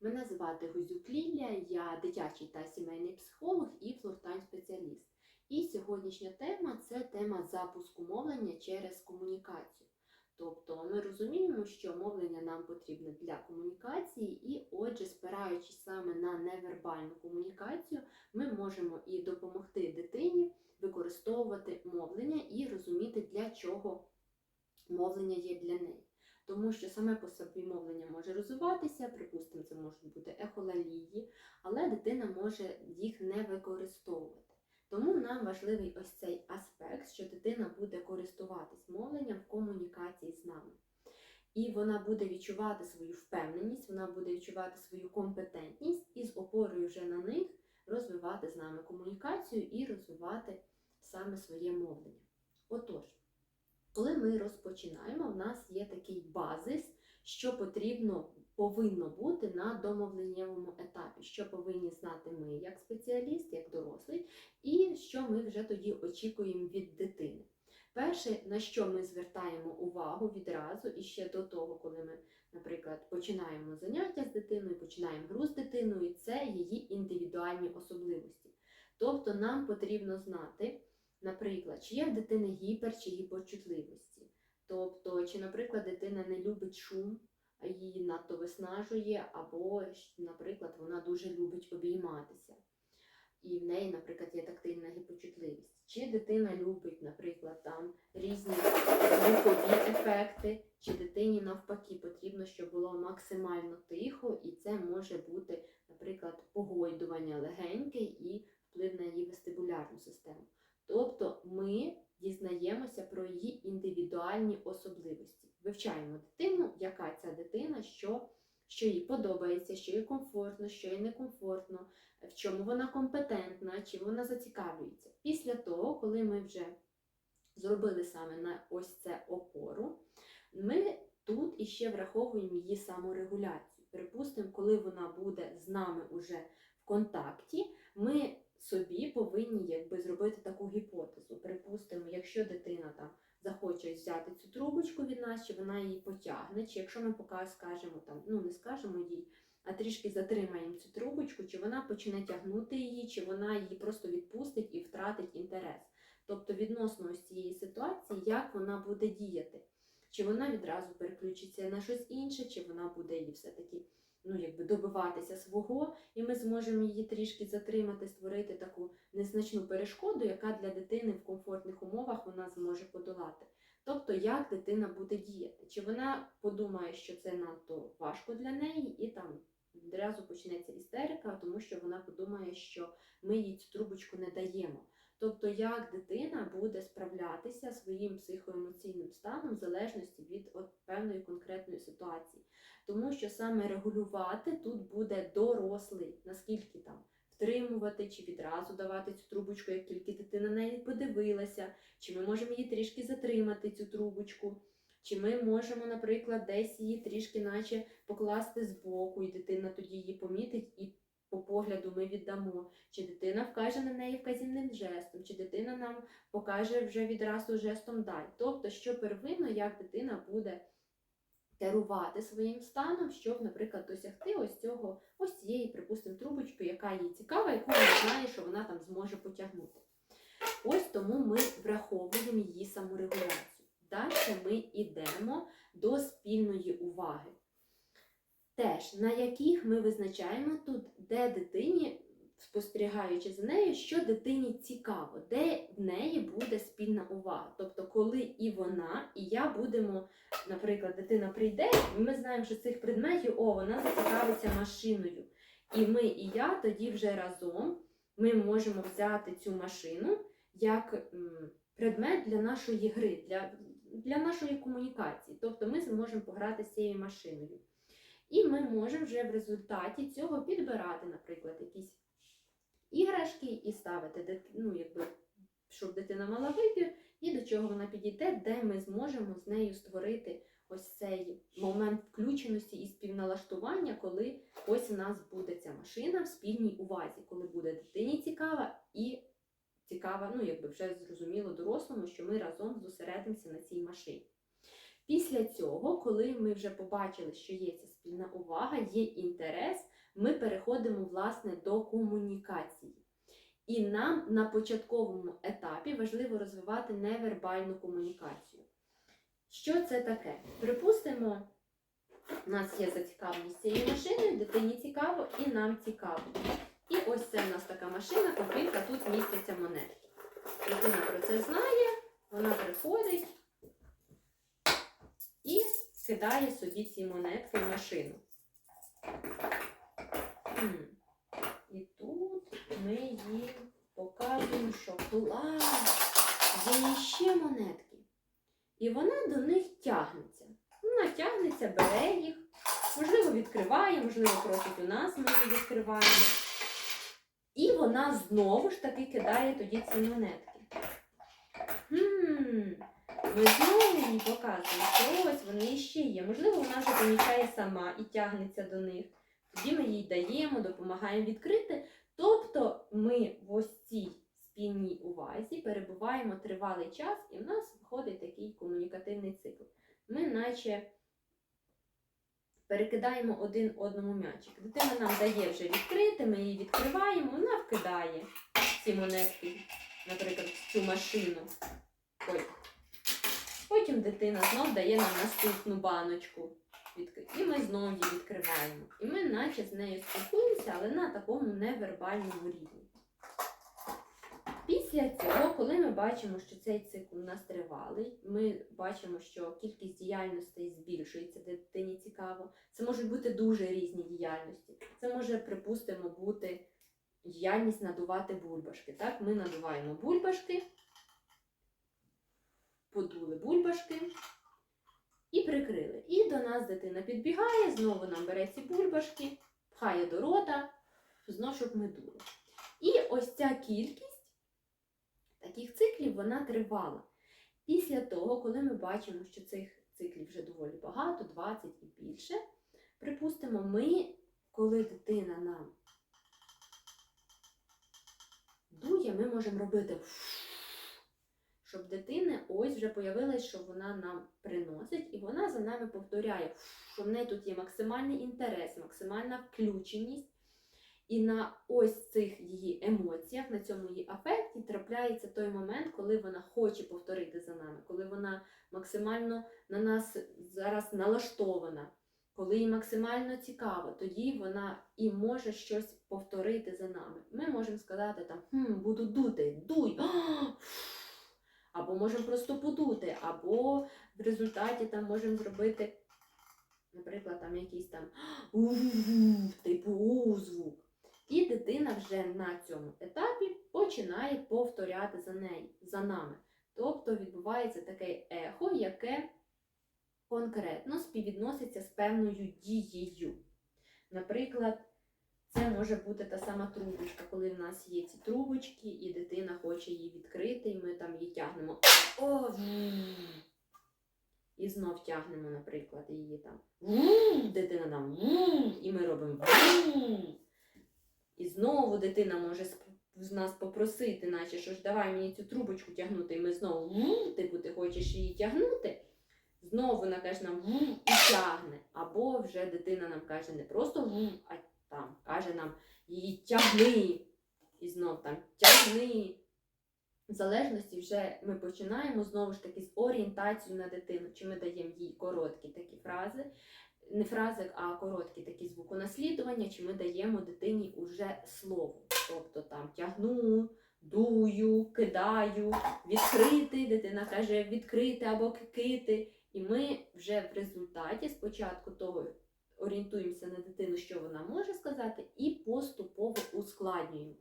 Мене звати Гузюк Лілія, я дитячий та сімейний психолог і флортайм спеціаліст. І сьогоднішня тема це тема запуску мовлення через комунікацію. Тобто ми розуміємо, що мовлення нам потрібне для комунікації, і отже, спираючись саме на невербальну комунікацію, ми можемо і допомогти дитині використовувати мовлення і розуміти, для чого мовлення є для неї. Тому що саме по собі мовлення може розвиватися, припустимо, це можуть бути ехолалії, але дитина може їх не використовувати. Тому нам важливий ось цей аспект, що дитина буде користуватись мовленням в комунікації з нами. І вона буде відчувати свою впевненість, вона буде відчувати свою компетентність і з опорою вже на них розвивати з нами комунікацію і розвивати саме своє мовлення. Отож, коли ми розпочинаємо, в нас є такий базис, що потрібно повинно бути на домовленнєвому етапі, що повинні знати ми як спеціаліст, як дорослий, і що ми вже тоді очікуємо від дитини. Перше, на що ми звертаємо увагу відразу, і ще до того, коли ми, наприклад, починаємо заняття з дитиною, починаємо гру з дитиною, це її індивідуальні особливості. Тобто нам потрібно знати, наприклад, чи є в дитини гіпер чи гіпочутливості. Тобто, чи, наприклад, дитина не любить шум, її надто виснажує, або, наприклад, вона дуже любить обійматися. І в неї, наприклад, є тактильна гіпочутливість. Чи дитина любить, наприклад, там різні звукові ефекти, чи дитині навпаки потрібно, щоб було максимально тихо, і це може бути, наприклад, погойдування легеньке і вплив на її вестибулярну систему. Тобто ми дізнаємося про її індивідуальні особливості. Вивчаємо дитину, яка ця дитина, що, що їй подобається, що їй комфортно, що їй некомфортно, в чому вона компетентна, чи вона зацікавлюється. Після того, коли ми вже зробили саме на ось це опору, ми тут іще враховуємо її саморегуляцію. Припустимо, коли вона буде з нами уже в контакті, ми собі повинні якби зробити таку гіпотезу. Припустимо, якщо дитина там захоче взяти цю трубочку від нас, чи вона її потягне, чи якщо ми поки скажемо там, ну не скажемо їй, а трішки затримаємо цю трубочку, чи вона почне тягнути її, чи вона її просто відпустить і втратить інтерес. Тобто відносно ось цієї ситуації, як вона буде діяти. Чи вона відразу переключиться на щось інше, чи вона буде її все-таки ну, якби добиватися свого, і ми зможемо її трішки затримати, створити таку незначну перешкоду, яка для дитини в комфортних умовах вона зможе подолати. Тобто, як дитина буде діяти? Чи вона подумає, що це надто важко для неї, і там відразу почнеться істерика, тому що вона подумає, що ми їй цю трубочку не даємо. Тобто, як дитина буде справлятися своїм психоемоційним станом в залежності від от певної конкретної ситуації. Тому що саме регулювати тут буде дорослий, наскільки там втримувати чи відразу давати цю трубочку, як тільки дитина на неї подивилася, чи ми можемо її трішки затримати, цю трубочку. Чи ми можемо, наприклад, десь її трішки наче покласти збоку, і дитина тоді її помітить і погляду ми віддамо, чи дитина вкаже на неї вказівним жестом, чи дитина нам покаже вже відразу жестом дай. Тобто, що первинно, як дитина буде керувати своїм станом, щоб, наприклад, досягти ось цього, ось цієї, припустимо, трубочки, яка їй цікава, яку вона знає, що вона там зможе потягнути. Ось тому ми враховуємо її саморегуляцію. Далі ми йдемо до спільної уваги. Теж, на яких ми визначаємо тут, де дитині, спостерігаючи за нею, що дитині цікаво, де в неї буде спільна увага. Тобто, коли і вона, і я будемо, наприклад, дитина прийде, і ми знаємо, що цих предметів, о, вона зацікавиться машиною. І ми, і я тоді вже разом ми можемо взяти цю машину як предмет для нашої гри, для, для нашої комунікації. Тобто ми зможемо пограти з цією машиною. І ми можемо вже в результаті цього підбирати, наприклад, якісь іграшки і ставити, ну, якби, щоб дитина мала вибір, і до чого вона підійде, де ми зможемо з нею створити ось цей момент включеності і співналаштування, коли ось у нас буде ця машина в спільній увазі, коли буде дитині цікава і цікава, ну якби вже зрозуміло дорослому, що ми разом зосередимося на цій машині. Після цього, коли ми вже побачили, що є ця спільна увага, є інтерес, ми переходимо власне до комунікації. І нам на початковому етапі важливо розвивати невербальну комунікацію. Що це таке? Припустимо, у нас є зацікавленість цією машиною, дитині цікаво і нам цікаво. І ось це в нас така машина, копійка, тут містяться монетки. Дитина про це знає, вона приходить і кидає собі ці монетки в машину. І тут ми їй показуємо, що клас, є ще монетки. І вона до них тягнеться. Вона тягнеться, бере їх, можливо, відкриває, можливо, просить у нас, ми її відкриваємо. І вона знову ж таки кидає тоді ці монетки. Хм, знову їй показуємо, що ось вони ще є. Можливо, вона вже помічає сама і тягнеться до них. Тоді ми їй даємо, допомагаємо відкрити. Тобто ми в ось цій спільній увазі перебуваємо тривалий час, і в нас виходить такий комунікативний цикл. Ми наче перекидаємо один одному м'ячик. Дитина нам дає вже відкрити, ми її відкриваємо, вона вкидає ці монетки, наприклад, в цю машину. Ой. Потім дитина знов дає нам наступну баночку. І ми знову її відкриваємо. І ми наче з нею спілкуємося, але на такому невербальному рівні. Після цього, коли ми бачимо, що цей цикл у нас тривалий, ми бачимо, що кількість діяльностей збільшується, де дитині цікаво. Це можуть бути дуже різні діяльності. Це може, припустимо, бути діяльність надувати бульбашки. Так, ми надуваємо бульбашки, подули бульбашки і прикрили. І до нас дитина підбігає, знову нам бере ці бульбашки, пхає до рота, знов щоб ми дули. І ось ця кількість таких циклів вона тривала. Після того, коли ми бачимо, що цих циклів вже доволі багато, 20 і більше, припустимо, ми, коли дитина нам дує, ми можемо робити, щоб дитини ось вже появилось, що вона нам приносить, і вона за нами повторяє, що в неї тут є максимальний інтерес, максимальна включеність. І на ось цих її емоціях, на цьому її афекті трапляється той момент, коли вона хоче повторити за нами, коли вона максимально на нас зараз налаштована, коли їй максимально цікаво, тоді вона і може щось повторити за нами. Ми можемо сказати там хм, буду дути, дуй. Або можемо просто подути, або в результаті там можемо зробити, наприклад, там якийсь там типу звук. І дитина вже на цьому етапі починає повторяти за нею, за нами. Тобто відбувається таке ехо, яке конкретно співвідноситься з певною дією. Наприклад, це може бути та сама трубочка, коли в нас є ці трубочки, і дитина хоче її відкрити, і ми там її тягнемо. О, і знов тягнемо, наприклад, її там. Дитина нам і ми робимо. І знову дитина може з нас попросити, наче що ж давай мені цю трубочку тягнути, і ми знову типу ти хочеш її тягнути. Знову вона каже нам і тягне. Або вже дитина нам каже не просто а там каже нам її тягни. І знов там тягни. В залежності вже ми починаємо знову ж таки з орієнтацією на дитину, чи ми даємо їй короткі такі фрази, не фрази, а короткі такі звуконаслідування, чи ми даємо дитині уже слово. Тобто там тягну, дую, кидаю, відкрити, дитина каже відкрити або кити. І ми вже в результаті спочатку того орієнтуємося на дитину, що вона може сказати, і поступово ускладнюємо.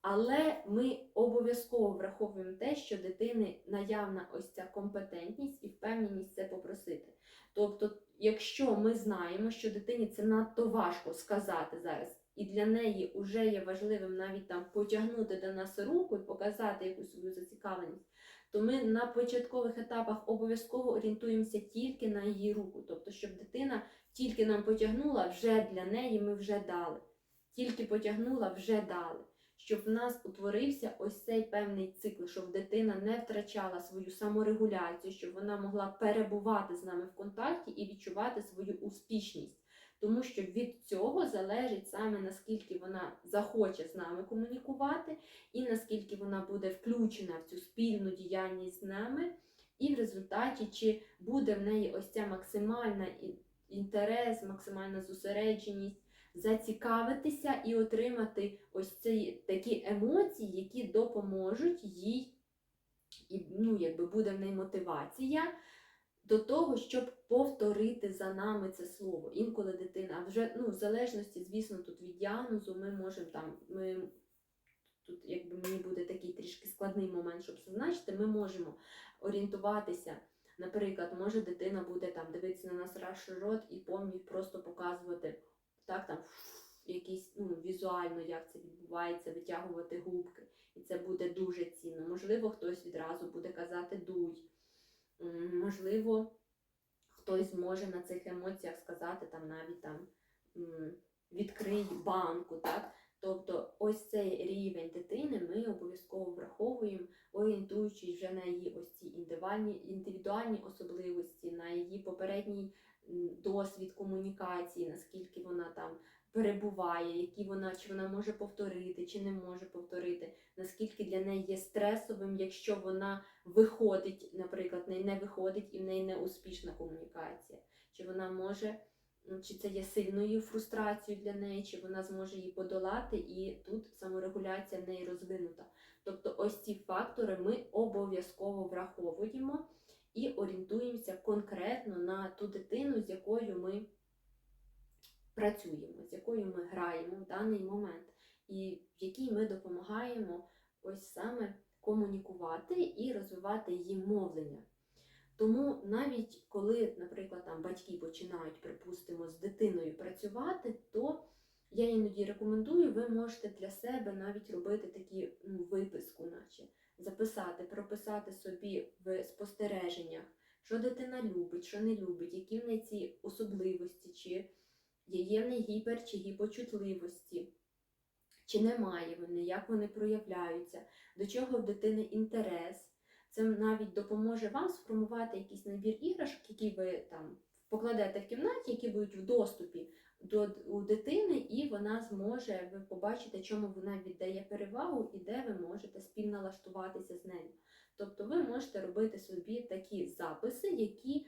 Але ми обов'язково враховуємо те, що дитини наявна ось ця компетентність і впевненість це попросити. Тобто, якщо ми знаємо, що дитині це надто важко сказати зараз, і для неї вже є важливим навіть там потягнути до нас руку і показати якусь свою зацікавленість, то ми на початкових етапах обов'язково орієнтуємося тільки на її руку. Тобто, щоб дитина тільки нам потягнула, вже для неї ми вже дали. Тільки потягнула, вже дали. щоб в нас утворився ось цей певний цикл, щоб дитина не втрачала свою саморегуляцію, щоб вона могла перебувати з нами в контакті і відчувати свою успішність. Тому що від цього залежить саме наскільки вона захоче з нами комунікувати, і наскільки вона буде включена в цю спільну діяльність з нами, і в результаті, чи буде в неї ось ця максимальна інтерес, максимальна зосередженість, зацікавитися і отримати ось ці такі емоції, які допоможуть їй, і ну, якби буде в неї мотивація до того, щоб повторити за нами це слово. Інколи дитина, а вже ну, в залежності, звісно, тут від діагнозу, ми можемо там, ми тут, якби мені буде такий трішки складний момент, щоб зазначити, ми можемо орієнтуватися. Наприклад, може дитина буде там дивитися на нас раш рот і помніть просто показувати так там якісь ну, візуально, як це відбувається, витягувати губки. І це буде дуже цінно. Можливо, хтось відразу буде казати дуй. Можливо, хтось зможе на цих емоціях сказати там навіть там відкрий банку, так? Тобто ось цей рівень дитини ми обов'язково враховуємо, орієнтуючись вже на її ось ці індивідуальні, індивідуальні особливості, на її попередній досвід комунікації, наскільки вона там перебуває, які вона, чи вона може повторити, чи не може повторити, наскільки для неї є стресовим, якщо вона виходить, наприклад, в неї не виходить і в неї не успішна комунікація, чи вона може. Чи це є сильною фрустрацією для неї, чи вона зможе її подолати, і тут саморегуляція в неї розвинута. Тобто ось ці фактори ми обов'язково враховуємо і орієнтуємося конкретно на ту дитину, з якою ми працюємо, з якою ми граємо в даний момент, і в якій ми допомагаємо ось саме комунікувати і розвивати її мовлення. Тому навіть коли, наприклад, там батьки починають, припустимо, з дитиною працювати, то я іноді рекомендую, ви можете для себе навіть робити такі ну, виписку, наче записати, прописати собі в спостереженнях, що дитина любить, що не любить, які в неї ці особливості, чи є в гіпер чи гіпочутливості, чи немає вони, як вони проявляються, до чого в дитини інтерес. Це навіть допоможе вам сформувати якийсь набір іграшок, які ви там покладете в кімнаті, які будуть в доступі до у дитини, і вона зможе, ви побачите, чому вона віддає перевагу і де ви можете спільно лаштуватися з нею. Тобто ви можете робити собі такі записи, які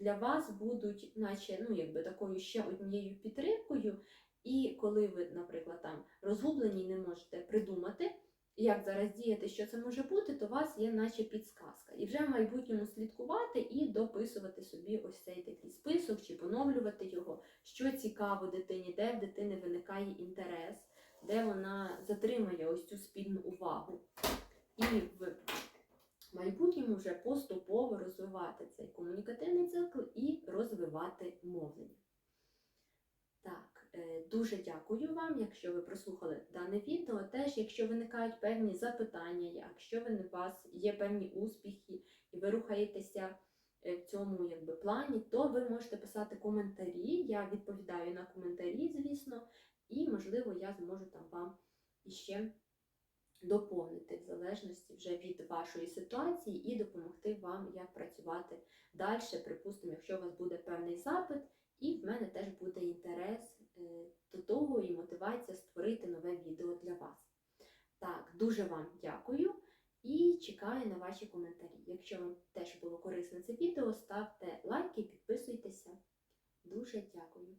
для вас будуть, наче ну, якби такою ще однією підтримкою. І коли ви, наприклад, там розгублені не можете придумати, як зараз діяти, що це може бути, то у вас є наче підсказка. І вже в майбутньому слідкувати і дописувати собі ось цей такий список, чи поновлювати його, що цікаво дитині, де в дитини виникає інтерес, де вона затримає ось цю спільну увагу. І в майбутньому вже поступово розвивати цей комунікативний цикл і розвивати мовлення. Так, е, дуже дякую вам, якщо ви прослухали дане відео. Теж, якщо виникають певні запитання, якщо у вас є певні успіхи і ви рухаєтеся е, в цьому якби, плані, то ви можете писати коментарі. Я відповідаю на коментарі, звісно, і, можливо, я зможу там вам іще доповнити в залежності вже від вашої ситуації і допомогти вам, як працювати далі. Припустимо, якщо у вас буде певний запит, і в мене теж буде інтерес е, до того і мотивація створити нове відео для вас. Так, дуже вам дякую і чекаю на ваші коментарі. Якщо вам теж було корисне це відео, ставте лайки, підписуйтеся. Дуже дякую.